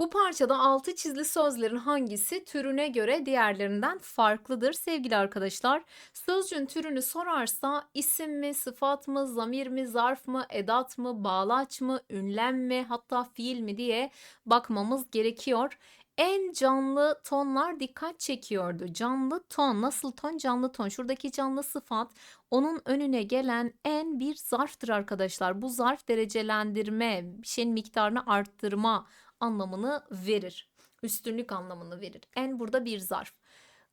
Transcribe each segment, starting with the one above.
Bu parçada altı çizili sözlerin hangisi türüne göre diğerlerinden farklıdır sevgili arkadaşlar? Sözcüğün türünü sorarsa isim mi, sıfat mı, zamir mi, zarf mı, edat mı, bağlaç mı, ünlem mi, hatta fiil mi diye bakmamız gerekiyor. En canlı tonlar dikkat çekiyordu. Canlı ton, nasıl ton? Canlı ton. Şuradaki canlı sıfat onun önüne gelen en bir zarftır arkadaşlar. Bu zarf derecelendirme, bir şeyin miktarını arttırma anlamını verir. Üstünlük anlamını verir. En burada bir zarf.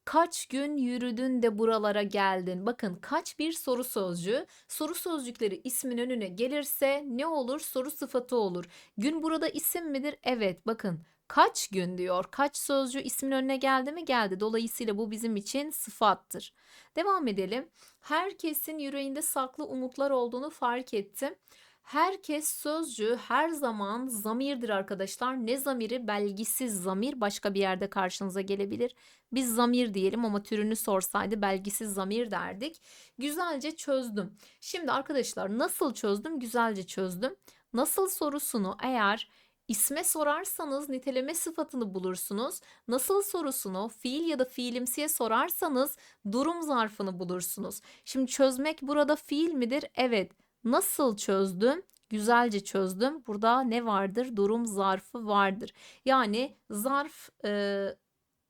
Kaç gün yürüdün de buralara geldin? Bakın kaç bir soru sözcüğü. Soru sözcükleri ismin önüne gelirse ne olur? Soru sıfatı olur. Gün burada isim midir? Evet bakın kaç gün diyor. Kaç sözcüğü ismin önüne geldi mi? Geldi. Dolayısıyla bu bizim için sıfattır. Devam edelim. Herkesin yüreğinde saklı umutlar olduğunu fark ettim. Herkes sözcüğü her zaman zamirdir arkadaşlar. Ne zamiri? Belgisiz zamir başka bir yerde karşınıza gelebilir. Biz zamir diyelim ama türünü sorsaydı belgisiz zamir derdik. Güzelce çözdüm. Şimdi arkadaşlar nasıl çözdüm? Güzelce çözdüm. Nasıl sorusunu eğer isme sorarsanız niteleme sıfatını bulursunuz. Nasıl sorusunu fiil ya da fiilimsiye sorarsanız durum zarfını bulursunuz. Şimdi çözmek burada fiil midir? Evet. Nasıl çözdüm? Güzelce çözdüm. Burada ne vardır? Durum zarfı vardır. Yani zarf, e,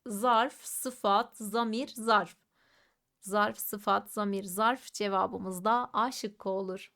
zarf, sıfat, zamir, zarf. Zarf, sıfat, zamir, zarf cevabımız da A şıkkı olur.